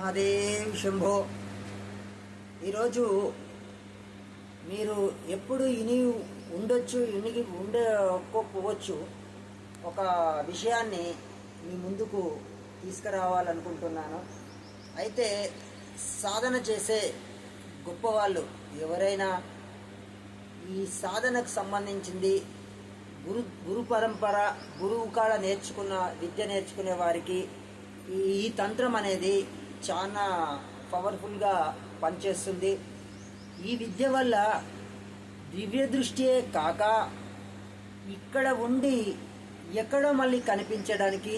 మహాదేవ్ శంభో. ఈరోజు మీరు ఎప్పుడు ఇని ఉండొచ్చు ఇనికి ఉండకపోవచ్చు ఒక విషయాన్ని మీ ముందుకు తీసుకురావాలనుకుంటున్నాను. అయితే సాధన చేసే గొప్పవాళ్ళు ఎవరైనా ఈ సాధనకు సంబంధించింది గురు గురు పరంపర గురువు కాడ నేర్చుకున్న విద్య నేర్చుకునే వారికి ఈ ఈ తంత్రం అనేది చాలా పవర్ఫుల్గా పనిచేస్తుంది. ఈ విద్య వల్ల దివ్య దృష్టియే కాక ఇక్కడ ఉండి ఎక్కడో మళ్ళీ కనిపించడానికి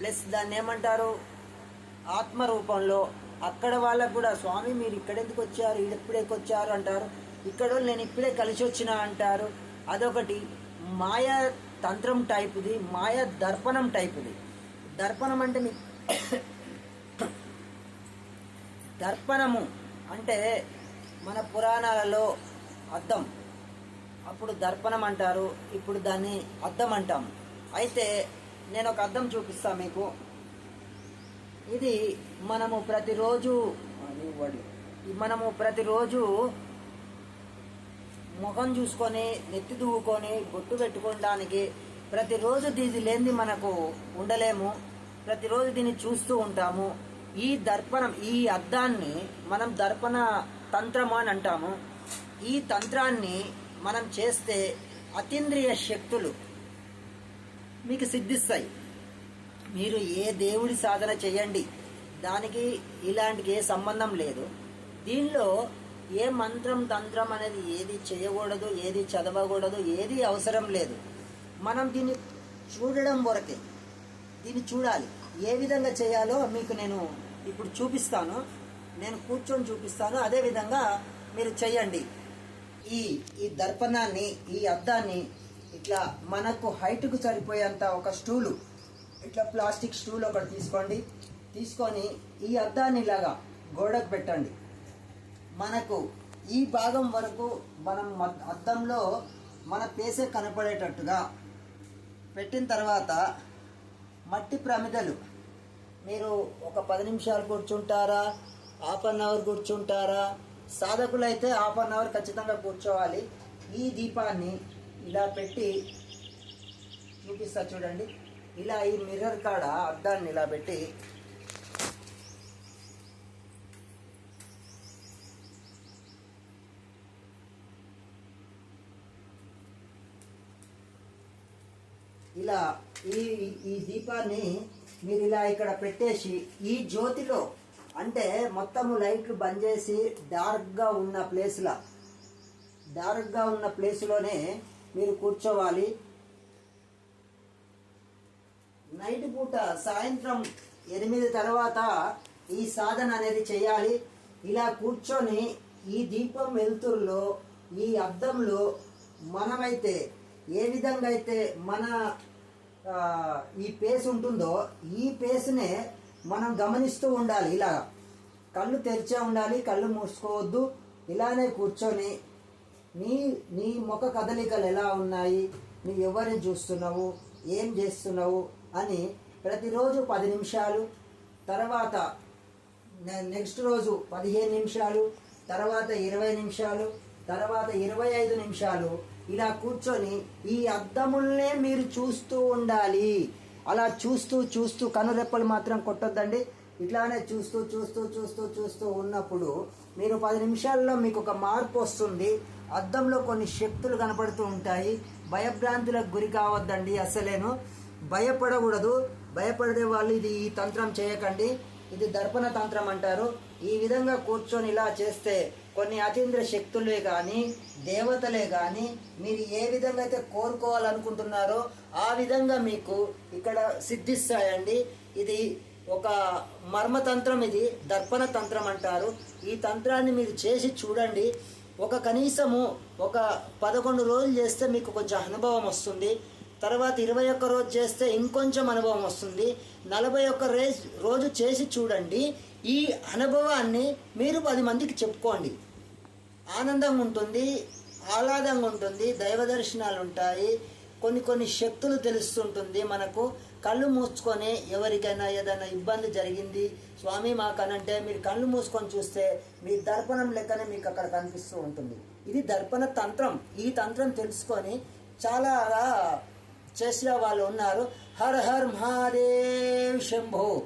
ప్లస్ దాన్ని ఏమంటారు? ఆత్మ రూపంలో అక్కడ వాళ్ళకు కూడా స్వామి మీరు ఇక్కడెందుకు వచ్చారు? ఇప్పుడేకి వచ్చారు అంటారు. ఇక్కడ నేను ఇప్పుడే కలిసి వచ్చిన అంటారు. అదొకటి. మాయా తంత్రం టైపుది మాయా దర్పణం టైపుది. దర్పణం అంటే మీ దర్పణము అంటే మన పురాణాలలో అద్దం. అప్పుడు దర్పణం అంటారు ఇప్పుడు దాన్ని అద్దం అంటాం. అయితే నేను ఒక అద్దం చూపిస్తా మీకు. ఇది మనము ప్రతిరోజు మనము ప్రతిరోజు ముఖం చూసుకొని నెత్తి దువ్వుకొని బొట్టు పెట్టుకోవడానికి ప్రతిరోజు దీది లేనిది మనకు ఉండలేము. ప్రతిరోజు దీన్ని చూస్తూ ఉంటాము. ఈ దర్పణం ఈ అద్దాన్ని మనం దర్పణ తంత్రము అని అంటాము. ఈ తంత్రాన్ని మనం చేస్తే అతీంద్రియ శక్తులు మీకు సిద్ధిస్తాయి. మీరు ఏ దేవుడి సాధన చేయండి దానికి ఇలాంటికి ఏ సంబంధం లేదు. దీనిలో ఏ మంత్రం తంత్రం అనేది ఏది చేయకూడదు ఏది చదవకూడదు ఏది అవసరం లేదు. మనం దీన్ని చూడడం వరకే దీన్ని చూడాలి. ఏ విధంగా చేయాలో మీకు నేను ఇప్పుడు చూపిస్తాను. నేను కూర్చొని చూపిస్తాను. అదే విధంగా మీరు చేయండి ఈ ఈ దర్పణాన్ని ఈ అద్దాన్ని ఇట్లా మనకు హైట్కు సరిపోయేంత ఒక స్టూలు. ఇట్లా ప్లాస్టిక్ స్టూల్ ఒకటి తీసుకోండి. తీసుకొని ఈ అద్దాన్ని ఇలాగా గోడకు పెట్టండి. మనకు ఈ భాగం వరకు మనం అద్దంలో మన పేసే కనపడేటట్టుగా పెట్టిన తర్వాత మట్టి ప్రమిదలు మీరు ఒక పది నిమిషాలు కూర్చుంటారా? హాఫ్ అన్ అవర్ కూర్చుంటారా? సాధకులైతే హాఫ్ అన్ అవర్ ఖచ్చితంగా కూర్చోవాలి. ఈ దీపాన్ని ఇలా పెట్టి చూపిస్తా చూడండి. ఇలా ఈ మిర్రర్ కాడ అద్దాన్ని ఇలా పెట్టి ఇలా ఈ ఈ దీపాన్ని మీరు ఇలా ఇక్కడ పెట్టేసి ఈ జ్యోతిలో అంటే మొత్తము లైట్లు బంద్ చేసి డార్క్గా ఉన్న ప్లేస్లో డార్క్గా ఉన్న ప్లేస్లోనే మీరు కూర్చోవాలి. నైట్ పూట సాయంత్రం ఎనిమిది తర్వాత ఈ సాధన అనేది చేయాలి. ఇలా కూర్చొని ఈ దీపం వెలుతురులో ఈ అద్దంలో మనమైతే ఏ విధంగా అయితే మన ఈ పేస్ ఉంటుందో ఈ పేస్నే మనం గమనిస్తూ ఉండాలి. ఇలా కళ్ళు తెరిచే ఉండాలి కళ్ళు మూసుకోవద్దు ఇలానే కూర్చొని నీ నీ ముఖ కదలికలు ఎలా ఉన్నాయి నువ్వు ఎవరిని చూస్తున్నావు ఏం చేస్తున్నావు అని ప్రతిరోజు పది నిమిషాలు తర్వాత నె- నెక్స్ట్ రోజు పదిహేను నిమిషాలు తర్వాత ఇరవై నిమిషాలు తర్వాత ఇరవై ఐదు నిమిషాలు ఇలా కూర్చొని ఈ అద్దముల్నే మీరు చూస్తూ ఉండాలి. అలా చూస్తూ చూస్తూ కనురెప్పలు మాత్రం కొట్టొద్దండి. ఇట్లానే చూస్తూ చూస్తూ చూస్తూ చూస్తూ ఉన్నప్పుడు మీరు పది నిమిషాల్లో మీకు ఒక మార్పు వస్తుంది. అద్దంలో కొన్ని శక్తులు కనపడుతూ ఉంటాయి. భయభ్రాంతులకు గురి కావద్దండి అసలేను. భయపడకూడదు. భయపడే వాళ్ళు ఇది ఈ తంత్రం చేయకండి. ఇది దర్పణ తంత్రం అంటారు. ఈ విధంగా కూర్చొని ఇలా చేస్తే కొన్ని అతీంద్ర శక్తులే కానీ దేవతలే కానీ మీరు ఏ విధంగా అయితే కోరుకోవాలనుకుంటున్నారో ఆ విధంగా మీకు ఇక్కడ సిద్ధిస్తాయండి. ఇది ఒక మర్మతంత్రం ఇది దర్పణ తంత్రం అంటారు. ఈ తంత్రాన్ని మీరు చేసి చూడండి. ఒక కనీసము ఒక పదకొండు రోజులు చేస్తే మీకు కొంచెం అనుభవం వస్తుంది. తర్వాత ఇరవై ఒక్క రోజు చేస్తే ఇంకొంచెం అనుభవం వస్తుంది. నలభై ఒక్క రేజ్ రోజు చేసి చూడండి. ఈ అనుభవాన్ని మీరు పది మందికి చెప్పుకోండి. ఆనందంగా ఉంటుంది ఆహ్లాదంగా ఉంటుంది దైవ దర్శనాలు ఉంటాయి. కొన్ని కొన్ని శక్తులు తెలుస్తుంటుంది మనకు. కళ్ళు మూసుకొని ఎవరికైనా ఏదైనా ఇబ్బంది జరిగింది స్వామి మాకనంటే మీరు కళ్ళు మూసుకొని చూస్తే మీ దర్పణం లెక్కనే మీకు అక్కడ కనిపిస్తూ ఉంటుంది. ఇది దర్పణ తంత్రం. ఈ తంత్రం తెలుసుకొని చాలా చేసే వాళ్ళు ఉన్నారు. హర్ హర్ మహాదేవ్ శంభో.